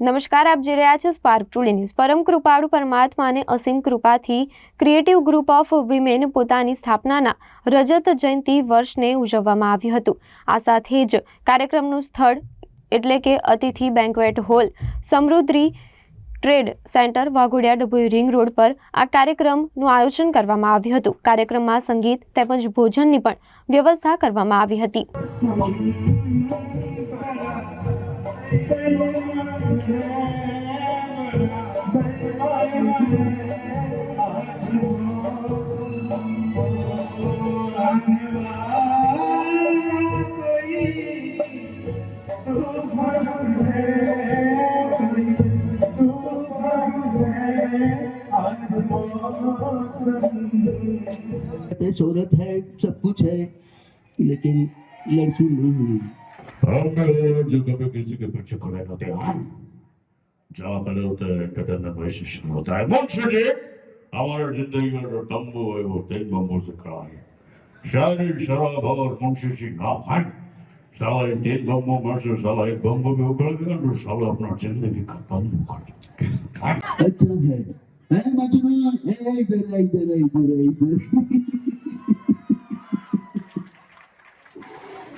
નમસ્કાર, આપ જોઈ રહ્યા છો સ્પાર્ક ટુડે ન્યૂઝ પરમ કૃપાળુ પરમાત્માને અસીમ કૃપાથી ક્રિએટિવ ગ્રુપ ઓફ વિમેન પોતાની સ્થાપનાના રજત જયંતિ વર્ષને ઉજવવામાં આવ્યું હતું. આ સાથે જ કાર્યક્રમનું સ્થળ એટલે કે Atithi banquet hall Samruddhi trade centre, Vaghodiya Dabhoi ring road પર આ કાર્યક્રમનું આયોજન કરવામાં આવ્યું હતું. કાર્યક્રમમાં સંગીત તેમજ ભોજનની પણ વ્યવસ્થા કરવામાં આવી હતી. शोहरत है सब कुछ है लेकिन लड़की नहीं हम ఆంగ్లేయులకు విసుగు పుచ్చుకునేది జాబలతో ఎంటటన్న వైశిష్టమవుతాయి మనుషుడి আমার জিন্দগির তম্বু হইব দেখব মসজিদ খাওয়াই শরীর সরল ভবর মনসিসি না হয় সবাই তিন বম্বু মানুষ সবাই বম্ব কেউ করে দিলেন সবাই আপনার জিন্দগি বন্ধ করে। হ্যাঁ মাঝে এই দের এই দের এই দের এই দের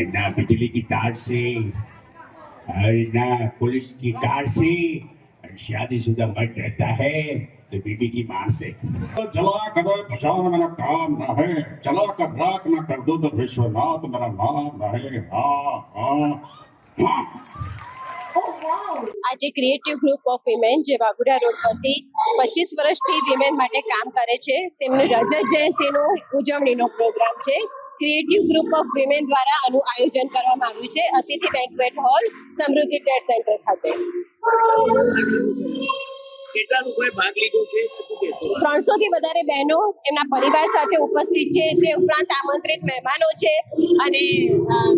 ना बिजली की तार से और ना पुलिस की कार से और शादीशुदा मर्द रहता है तो बीबी की मार से चला कर पहचान मेरा काम न है चला कर राख न कर दो तो विश्वनाथ मेरा नाम रहे हाँ हाँ हाँ ઓ વાવ આજે ક્રિએટિવ ગ્રુપ ઓફ વિમેન જે વાઘોડિયા રોડ પરથી પચીસ વર્ષથી વિમેન માટે કામ કરે છે તેમની રજત જયંતિનો ઉજવણીનો પ્રોગ્રામ છે ક્રિએટિવ ગ્રુપ ઓફ વિમેન દ્વારા આનું આયોજન કરવામાં આવ્યું છે. Atithi banquet hall Samruddhi trade centre ખાતે. ત્રણસો થી વધારે બહેનો એમના પરિવાર સાથે ઉપસ્થિત છે. તે ઉપરાંત આમંત્રિત મહેમાનો છે અને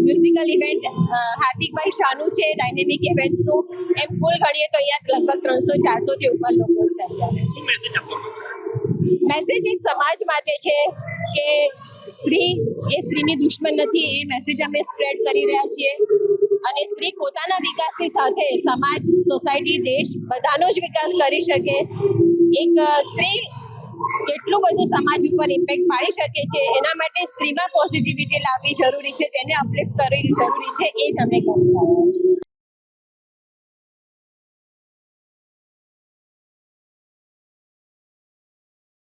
મ્યુઝિકલ ઇવેન્ટ હાર્દિકભાઈ શાનુ છે ડાયનેમિક ઇવેન્ટ્સનું એમ કુલ ગણીએ તો અહીંયા લગભગ ત્રણસો ચારસો થી ઉપર લોકો છે. અત્યારે મેસેજ એક સમાજ માટે છે કે સ્ત્રી, એ સ્ત્રીની દુશ્મન નથી, એ મેસેજ અમે સ્પ્રેડ કરી રહ્યા છીએ. અને સ્ત્રી પોતાના વિકાસની સાથે સમાજ સોસાયટી દેશ બધાનો જ વિકાસ કરી શકે. એક સ્ત્રી કેટલું બધું સમાજ ઉપર ઇમ્પેક્ટ પાડી શકે છે, એના માટે સ્ત્રીમાં પોઝિટિવિટી લાવવી જરૂરી છે, તેને અપલિફ્ટ કરવી જરૂરી છે, એ જ અમે કરી રહ્યા છીએ.